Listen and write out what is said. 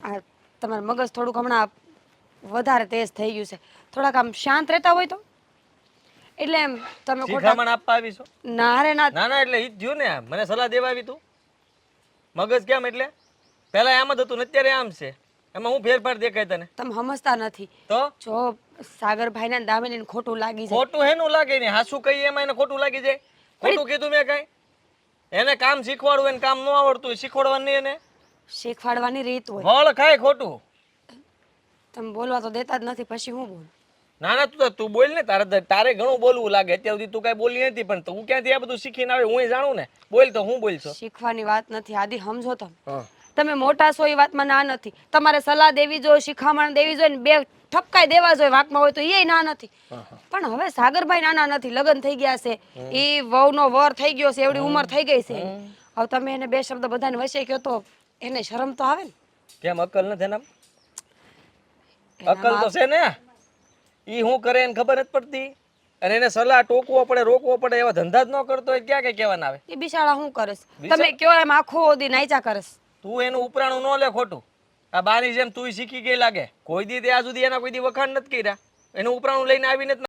આ તમારું મગજ થોડુંક હમણાં વધારે તેજ થઈ ગયું છે. થોડાક આમ શાંત રહેતા હોય તો? એટલે એમ તમે ખોટા શિખામણ આપવા આવી છો? ના રે ના. ના ના એટલે ઈ જ થયું ને મને સલાહ દેવા આવી તું. મગજ કેમ એટલે? પહેલા આમ જ હતું ને અત્યારે આમ છે. એમાં હું ફેરફાર દેખાય તને? તમે સમજતા નથી. તો? જો સાગરભાઈ ના દામિનીને ખોટું લાગી જાય. ખોટું હેનું લાગે ને? હાસુ કહીએ એમાં એને ખોટું લાગી જાય? ખોટું કીધું મેં કઈ? એને કામ શીખવાડવું એને કામ ન આવડતું હોય શીખવાડવાનું નહીં એને? શીખવાડવાની રીત હોય. વળ ખાય ખોટું. તમે બોલવા તો દેતા જ નથી પછી હું બોલું? ના ના તું તું બોલ ને તારે તારે ઘણું બોલવું લાગે. અત્યાર સુધી તું કઈ બોલી નથી પણ તું ક્યાંથી આ બધું શીખીને આવે હું જાણું ને. બોલ તો હું બોલશો? શીખવાની વાત નથી આદિ સમજો તમે. તમે મોટા છો એ વાતમાં ના નથી. તમારે સલાહ દેવી જોઈએ શિખામણ દેવી જોઈએ ને બે ઠપકાઈ દેવા જોઈએ વાકમાં હોય તો એ ના નથી. પણ હવે સાગરભાઈ નાના નથી લગ્ન થઈ ગયા છે. એ વહુનો વર થઈ ગયો છે એવડી ઉંમર થઈ ગઈ છે. હવે તમે એને બે શબ્દ બધાને વસે કહો તો એને શરમ તો આવે ને. કેમ અકલ નથી એના અકલ તો છે ને. એ હું કરે એને ખબર નથી પડતી. અને એને સલાહ ટોકવો પડે રોકવો પડે એવા ધંધા જ ન કરતો હોય ક્યાં કઈ કહેવાના આવે? એ બિચારા શું કરસ તમે કયો એમ આખો દી નાચા કરસ તું એનું ઉપરાણું ન લે ખોટું. આ બાની જેમ તું શીખી ગઈ લાગે. કોઈ દી ત્યાં સુધી એના કોઈ દી વખાણ નથી કર્યા. એનું ઉપરાણું લઈને આવી જ